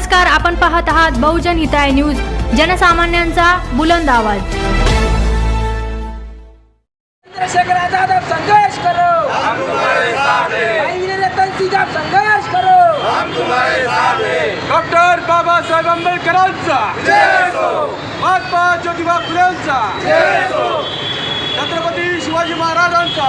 नमस्कार आपण पाहत आहात बहुजन हिताय न्यूज जनसामान्यांचा बुलंद आवाज. चंद्रशेखर आजाद अब संघर्ष करो. हम तुम्हारे साथ हैं भाई रतन सिंह आप संघर्ष करो. डॉक्टर बाबासाहेब आंबेडकरांचा. महात्मा ज्योतिबा फुलेंचा. छत्रपती शिवाजी महाराजांचा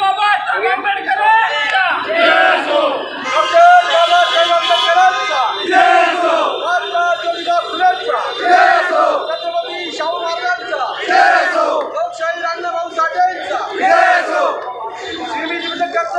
बाबासाहेब आंबेडकरांचा महात्मा ज्योतिबा फुलेंचा छत्रपती शाहू महाराजांचा लोकशाही अण्णाभाऊ साठेंचा श्रीमी जीवित कर्ज बिर्याची श्रीमी जीवित कर्ज बिर्याची श्रीमी जीवित कर्ज बिर्याची मिळत कसं नाही मिळत कसं नाही लाडका भाऊ योजना चालू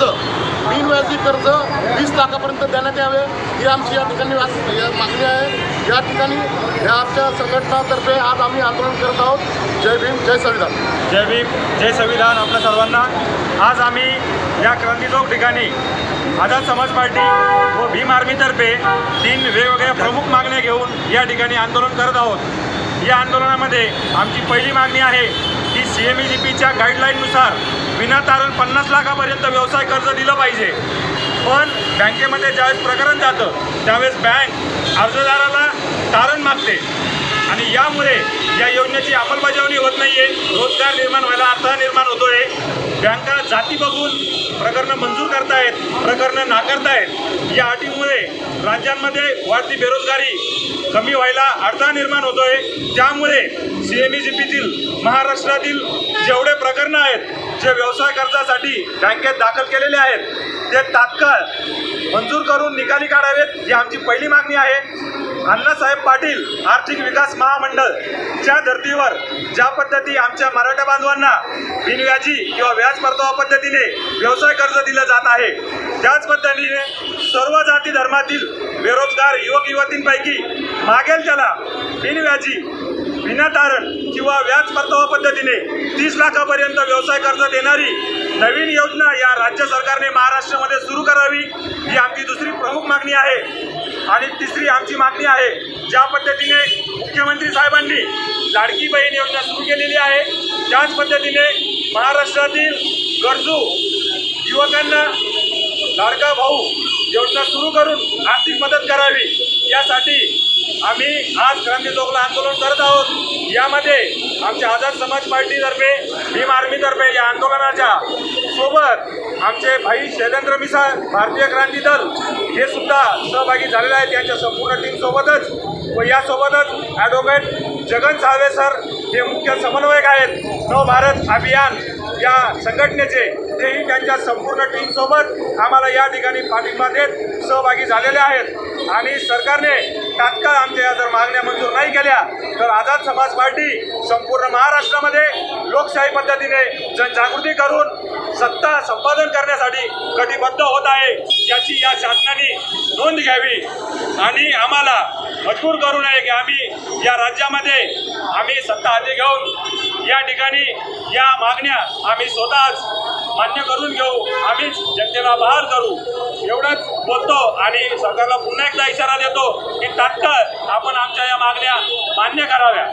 कर्ज बिनव्याजी कर्ज वीस लाखापर्यंत देण्यात यावे ही आमची या ठिकाणी वास- या मागणी आहे. या ठिकाणी या आमच्या संघटनातर्फे आज आम्ही आंदोलन करत आहोत. जय भीम जय संविधान. जय भीम जय संविधान आपल्या सर्वांना. आज आम्ही या क्रांती चौक ठिकाणी आझाद समाज पार्टी व भीम आर्मीतर्फे तीन वेगवेगळ्या प्रमुख मागण्या घेऊन या ठिकाणी आंदोलन करत आहोत. या आंदोलनामध्ये आमची पहिली मागणी आहे सी एम ई जी पीच्या गाईडलाईननुसार विनातारण पन्नास लाखापर्यंत व्यवसाय कर्ज दिलं पाहिजे. पण बँकेमध्ये ज्यावेळेस प्रकरण जातं त्यावेळेस बँक अर्जदाराला तारण मागते. आणि यामुळे या योजनेची अंमलबजावणी होत नाही आहे रोजगार निर्माण व्हायला अडथळा निर्माण होतोय. बँका जाती बघून प्रकरणं मंजूर करतायत प्रकरणं नाकारतायत. या अटीमुळे राज्यांमध्ये वाढती बेरोजगारी कमी व्हायला अडथळा निर्माण होतोय. त्यामुळे सी एम ई जी पीतील महाराष्ट्रातील जेवढे प्रकरणं आहेत जे व्यवसाय कर्जासाठी बँकेत दाखल केलेले आहेत ते तात्काळ मंजूर करून निकाली काढावेत ही आमची पहिली मागणी आहे. अण्णासाहेब पाटील आर्थिक विकास महामंडळच्या धर्तीवर ज्या पद्धती आमच्या मराठा बांधवांना बिनव्याजी किंवा व्याज परतावा पद्धतीने व्यवसाय कर्ज दिलं जात आहे त्याच पद्धतीने सर्व जाती धर्मातील बेरोजगार युवक युवतींपैकी मागेल त्याला बिनव्याजी विनातारण किंवा व्याज परतावा पद्धतीने तीस लाखापर्यंत व्यवसाय कर्ज देणारी नवीन योजना या राज्य सरकारने महाराष्ट्रामध्ये सुरू करावी ही आमची दुसरी प्रमुख मागणी आहे. आणि तिसरी आमची मागणी आहे ज्या पद्धतीने मुख्यमंत्री साहेबांनी लाडकी बहीण योजना सुरू केलेली आहे त्याच पद्धतीने महाराष्ट्रातील गरजू युवकांना लाडका भाऊ योजना सुरू करून आर्थिक मदत करावी. यासाठी आम्ही आज क्रांती चौकला आंदोलन करत आहोत. यामध्ये आमच्या आझाद समाज पार्टीतर्फे भीम आर्मीतर्फे या आंदोलनाच्या सोबत आमचे भाई शैलेंद्र मिसाळ भारतीय क्रांती दल हे सुद्धा सहभागी झालेले आहेत. त्यांच्या संपूर्ण टीमसोबतच व यासोबतच ॲडव्होकेट जगन साळवे सर हे मुख्य समन्वयक आहेत. नव भारत अभियान या संघटनेचे तेही त्यांच्या संपूर्ण टीमसोबत आम्हाला या ठिकाणी पाठिंबा देत सहभागी झालेले आहेत. आणि सरकारने तात्काळ आमच्या या जर मागण्या मंजूर नाही केल्या तर आझाद समाज पार्टी संपूर्ण महाराष्ट्रामध्ये लोकशाही पद्धतीने जनजागृती करून सत्ता संपादन करण्यासाठी कटिबद्ध होत आहे याची या शासनाने नोंद घ्यावी. आणि आम्हाला मजबूर करू नये की आम्ही या राज्यामध्ये आम्ही सत्ता हाती घेऊन या ठिकाणी या मागण्या आम्ही स्वतःच मान्य करून घेऊ. आम्हीच जनतेला बहाल करू. एवढंच बोलतो आणि सरकारला पुन्हा एकदा इशारा देतो की तात्काळ आपण आमच्या या मागण्या मान्य कराव्या.